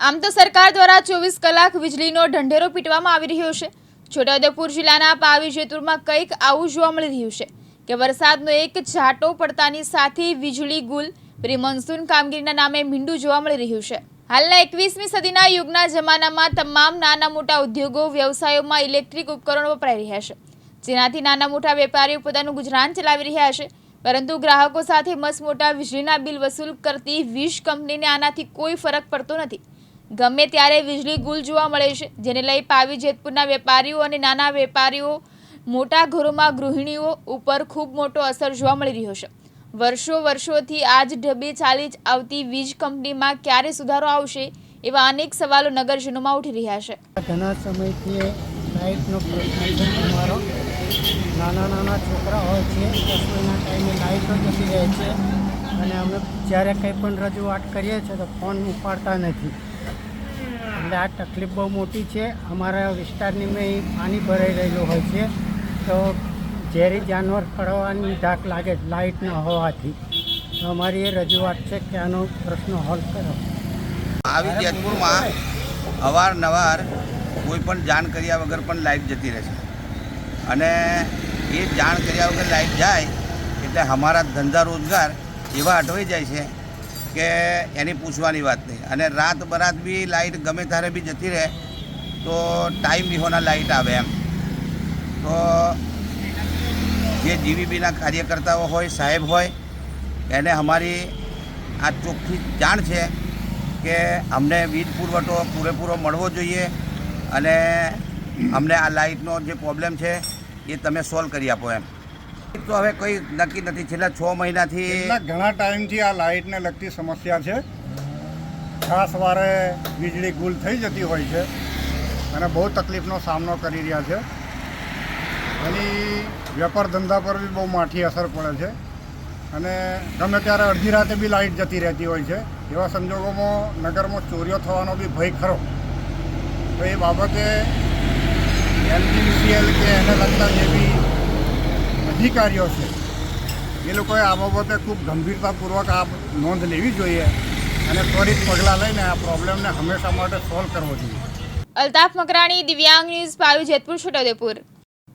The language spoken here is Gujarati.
આમ તો સરકાર દ્વારા ચોવીસ કલાક વીજળીનો ઢંઢેરો પીટવામાં આવી રહ્યો છે. છોટાઉદેપુર જિલ્લાના પાવી જેતુરમાં કંઈક આવું જોવા મળી રહ્યું છે કે વરસાદનો એક છાંટો પડતાની સાથે વીજળી ગુલ, પ્રી મોન્સૂન કામગીરીના નામે મીંડું જોવા મળી રહ્યું છે. હાલના એકવીસમી સદીના યુગના જમાનામાં તમામ નાના મોટા ઉદ્યોગો, વ્યવસાયોમાં ઇલેક્ટ્રિક ઉપકરણો વપરાઈ રહ્યા છે. જેનાથી નાના મોટા વેપારીઓ પોતાનું ગુજરાન ચલાવી રહ્યા છે. પરંતુ ગ્રાહકો સાથે મસમોટા વીજળીના બિલ વસૂલ કરતી વીજ કંપનીને આનાથી કોઈ ફરક પડતો નથી. ગમે ત્યારે વીજળી ગુલ જોવા મળે છે, જેને લઈ પાવી જેતપુરના વેપારીઓ અને નાના વેપારીઓ, મોટા ઘરોમાં ગૃહિણીઓ ઉપર ખૂબ મોટો અસર જોવા મળી રહ્યો છે. વર્ષો વર્ષોથી આજ ઢબે ચાલી જ આવતી વીજ કંપનીમાં ક્યારે સુધારો આવશે એવા અનેક સવાલો નગરજનોમાં ઉઠી રહ્યા છે. ઘણા સમયથી લાઇટનો પ્રશ્ન છે અમારો. નાના નાના છોકરા હોય છે દસમાના ટાઈમે લાઇટો જતી રહે છે. અને અમે જ્યારે કંઈ પણ રજૂઆત કરીએ છીએ તો ફોન ઉપાડતા નથી. એટલે આ તકલીફ બહુ મોટી છે. અમારા વિસ્તારની મેં પાણી ભરાઈ રહેલું હોય છે. તો ઝેરી જાનવર પડવાની ધાક લાગે લાઇટ ન હોવાથી. તો અમારી એ રજૂઆત છે કે આનો પ્રશ્ન હલ કરો. આવી જેતપુરમાં અવારનવાર કોઈ પણ જાણ કર્યા વગર પણ લાઇટ જતી રહે છે. અને એ જાણ કર્યા વગર લાઇટ જાય એટલે અમારા ધંધા રોજગાર એવા અટવાઈ જાય છે કે એની પૂછવાની વાત નહીં. અને રાત બરાત બી લાઇટ ગમે ત્યારે બી જતી રહે, તો ટાઈમ વિહોના લાઇટ આવે એમ. તો જે જીવીબીના કાર્યકર્તાઓ હોય, સાહેબ હોય, એને અમારી આ ચોખ્ખી જાણ છે કે અમને વીજ પુરવઠો પૂરેપૂરો મળવો જોઈએ અને અમને આ લાઇટનો જે પ્રોબ્લેમ છે એ તમે સોલ્વ કરી આપો એમ. તો હવે કોઈ નક્કી નથી. છેલ્લા છ મહિનાથી ઘણા ટાઈમથી આ લાઇટને લગતી સમસ્યા છે. ખાસ વારે વીજળી ગુલ થઈ જતી હોય છે અને બહુ તકલીફનો સામનો કરી રહ્યા છે. એની વેપાર ધંધા પર બી બહુ માઠી અસર પડે છે. અને ગમે ત્યારે અડધી રાતે બી લાઇટ જતી રહેતી હોય છે. એવા સંજોગોમાં નગરમાં ચોરીઓ થવાનો બી ભય ખરો. તો એ બાબતે એલજીવીસીએલ કે એને લગતા જે બી અધિકારીઓ છે. એ લોકોએ આ બાબતે ખૂબ ગંભીરતાપૂર્વક આ નોંધ લેવી જોઈએ અને ત્વરિત પગલાં લઈને આ પ્રોબ્લેમને હંમેશા માટે સોલ્વ કરવો જોઈએ. અલ્તાફ મકરાણી, દિવ્યાંગ ન્યૂઝ પાયુ જેતપુર, છોટાઉદેપુર.